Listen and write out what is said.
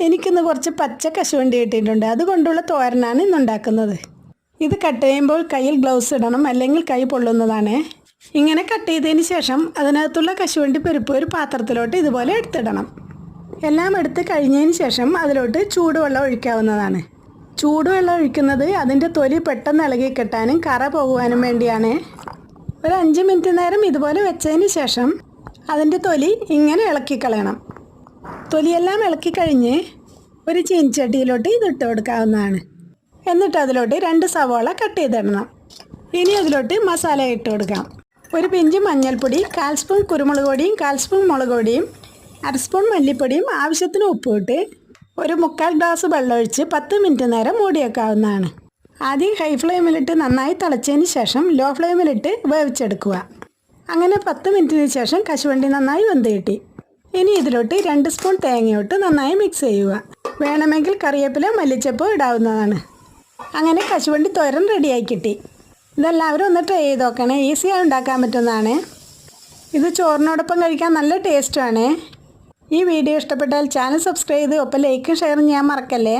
എനിക്കിന്ന് കുറച്ച് പച്ച കശുവണ്ടി കിട്ടിയിട്ടുണ്ട്. അതുകൊണ്ടുള്ള തോരനാണ് ഇന്ന് ഉണ്ടാക്കുന്നത്. ഇത് കട്ട് ചെയ്യുമ്പോൾ കയ്യിൽ ഗ്ലൗസ് ഇടണം അല്ലെങ്കിൽ കൈ പൊള്ളുന്നതാണ്. ഇങ്ങനെ കട്ട് ചെയ്തതിന് ശേഷം അതിനകത്തുള്ള കശുവണ്ടി പരിപ്പ് ഒരു പാത്രത്തിലോട്ട് ഇതുപോലെ എടുത്തിടണം. എല്ലാം എടുത്ത് കഴിഞ്ഞതിന് ശേഷം അതിലോട്ട് ചൂടുവെള്ളം ഒഴിക്കാവുന്നതാണ്. ചൂടുവെള്ളം ഒഴിക്കുന്നത് അതിന്റെ തൊലി പെട്ടെന്ന് ഇളകി കിട്ടാനും കറ പോകുവാനും വേണ്ടിയാണ്. ഒരു അഞ്ച് മിനിറ്റ് നേരം ഇതുപോലെ വെച്ചതിന് ശേഷം അതിന്റെ തൊലി ഇങ്ങനെ ഇളക്കി കളയണം. തൊലിയെല്ലാം ഇളക്കി കഴിഞ്ഞ് ഒരു ചീനിച്ചട്ടിയിലോട്ട് ഇതിട്ട് കൊടുക്കാവുന്നതാണ്. എന്നിട്ട് അതിലോട്ട് രണ്ട് സവോള കട്ട് ചെയ്തിടണം. ഇനി അതിലോട്ട് മസാല ഇട്ട് കൊടുക്കാം. ഒരു പിഞ്ച് മഞ്ഞൾപ്പൊടി കാൽ സ്പൂൺ കുരുമുളക് പൊടിയും കാൽ സ്പൂൺ മുളക് പൊടിയും അര സ്പൂൺ മല്ലിപ്പൊടിയും ആവശ്യത്തിന് ഉപ്പിട്ട് ഇട്ട് ഒരു മുക്കാൽ ഗ്ലാസ് വെള്ളമൊഴിച്ച് പത്ത് മിനിറ്റ് നേരം മൂടി വെക്കാവുന്നതാണ് ആദ്യം ഹൈ ഫ്ലെയിമിലിട്ട് നന്നായി തിളച്ചതിന് ശേഷം ലോ ഫ്ലെയിമിലിട്ട് വേവിച്ചെടുക്കുക. അങ്ങനെ പത്ത് മിനിറ്റിന് ശേഷം കശുവണ്ടി നന്നായി വെന്ത് കിട്ടി. ഇനി ഇതിലോട്ട് രണ്ട് സ്പൂൺ തേങ്ങയോട്ട് നന്നായി മിക്സ് ചെയ്യുക. വേണമെങ്കിൽ കറിവേപ്പില മല്ലിച്ചപ്പോ ഇടാവുന്നതാണ്. അങ്ങനെ കശുവണ്ടി തോരൻ റെഡിയായി കിട്ടി. ഇതെല്ലാവരും ഒന്ന് ട്രൈ ചെയ്ത് നോക്കണേ. ഈസിയായി ഉണ്ടാക്കാൻ പറ്റുന്നതാണ്. ഇത് ചോറിനോടൊപ്പം കഴിക്കാൻ നല്ല ടേസ്റ്റാണ് ഈ വീഡിയോ ഇഷ്ടപ്പെട്ടാൽ ചാനൽ സബ്സ്ക്രൈബ് ചെയ്ത് ഒപ്പം ലൈക്കും ഷെയറും ചെയ്യാൻ മറക്കല്ലേ?